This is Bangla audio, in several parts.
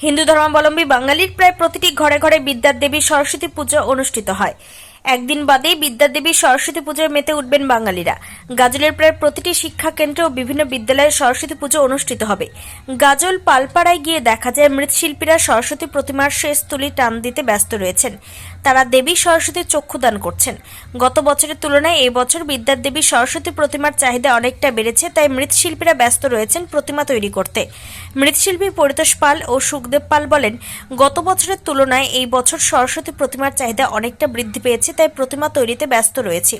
হিন্দু ধর্মাবলম্বী বাঙালির প্রায় প্রতিটি ঘরে ঘরে বিদ্যার দেবী সরস্বতী পূজা অনুষ্ঠিত হয়। একদিন বাদেই বিদ্যার দেবী সরস্বতী পুজোয় মেতে উঠবেন বাঙালিরা। গাজলের প্রায় প্রতিটি শিক্ষা কেন্দ্রে ও বিভিন্ন বিদ্যালয়ে সরস্বতী পুজো অনুষ্ঠিত হবে। গাজল পালপাড়ায় গিয়ে দেখা যায়, মৃৎশিল্পীরা সরস্বতী প্রতিমার শেষ তুলি টান দিতে ব্যস্ত রয়েছেন। তারা দেবী সরস্বতীর চক্ষুদান করছেন। গত বছরের তুলনায় এই বছর বিদ্যার দেবী সরস্বতী প্রতিমার চাহিদা অনেকটা বেড়েছে, তাই মৃৎশিল্পীরা ব্যস্ত রয়েছেন প্রতিমা তৈরি করতে। মৃৎশিল্পী পরিতোষ পাল ও সুখদেব পাল বলেন, গত বছরের তুলনায় এই বছর সরস্বতী প্রতিমার চাহিদা অনেকটা বৃদ্ধি পেয়েছে তাই প্রতিমা তৈরিতে ব্যস্ত রয়েছে।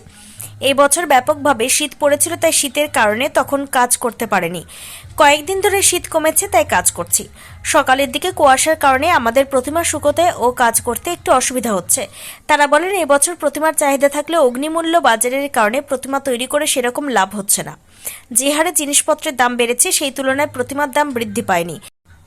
এই বছর ব্যাপকভাবে শীত পড়েছিল, তাই শীতের কারণে তখন কাজ করতে পারেনি। কয়েকদিন ধরে শীত কমেছে, তাই কাজ করছি। সকালের দিকে কুয়াশার কারণে আমাদের প্রতিমা শুকোতে ও কাজ করতে একটু অসুবিধা হচ্ছে। তারা বলেন এবছর প্রতিমার চাহিদা থাকলে অগ্নিমূল্য বাজারের কারণে প্রতিমা তৈরি করে সেরকম লাভ হচ্ছে না। যে হারে জিনিসপত্রের দাম বেড়েছে, সেই তুলনায় প্রতিমার দাম বৃদ্ধি পায়নি।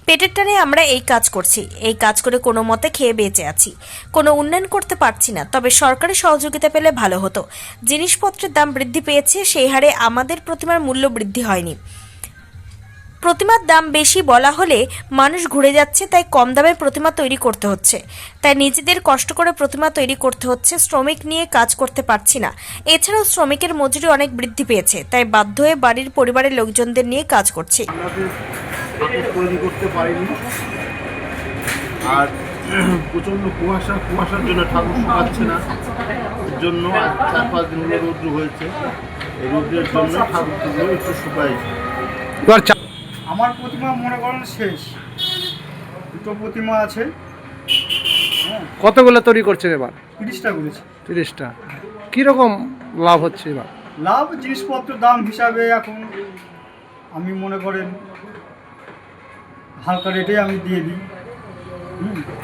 পেটের টানে আমরা এই কাজ করছি। এই কাজ করে কোনো মতে খেয়ে বেঁচে আছি। কোনো উন্নয়ন করতে পারছি না, তবে সরকারি সহযোগিতা পেলে ভালো হতো। জিনিসপত্রের দাম বৃদ্ধি পেয়েছে, সেই হারে আমাদের প্রতিমার মূল্য বৃদ্ধি হয়নি। প্রতিমার দাম বেশি বলা হলে মানুষ ঘুরে যাচ্ছে, তাই কম দামে প্রতিমা তৈরি করতে হচ্ছে। তাই নিজেদের কষ্ট করে প্রতিমা তৈরি করতে হচ্ছে, শ্রমিক নিয়ে কাজ করতে পারছি না। এছাড়াও শ্রমিকের মজুরি অনেক বৃদ্ধি পেয়েছে, তাই বাধ্য হয়ে বাড়ির পরিবারের লোকজনদের নিয়ে কাজ করছি। আমাদের তৈরি করতে পারিনি। আর প্রচণ্ড কুয়াশা কুয়াশার জন্য ঠাকুর শুকাচ্ছে না। এর জন্য আজ চার পাঁচ দিন হলো রৌদ্র হয়েছে। এই রৌদ্রের জন্য ঠাকুরগুলো একটু শুকাইছে আমার প্রতিমা মনে করেন শেষ। দুটো প্রতিমা আছে। হ্যাঁ। কতগুলো তৈরি করছেন এবার? তিরিশটা করেছি। তিরিশটা। কীরকম লাভ হচ্ছে এবার? লাভ জিনিসপত্রের দাম হিসাবে এখন আমি মনে করেন হালকা রেটে আমি দিয়ে দিই। হুম।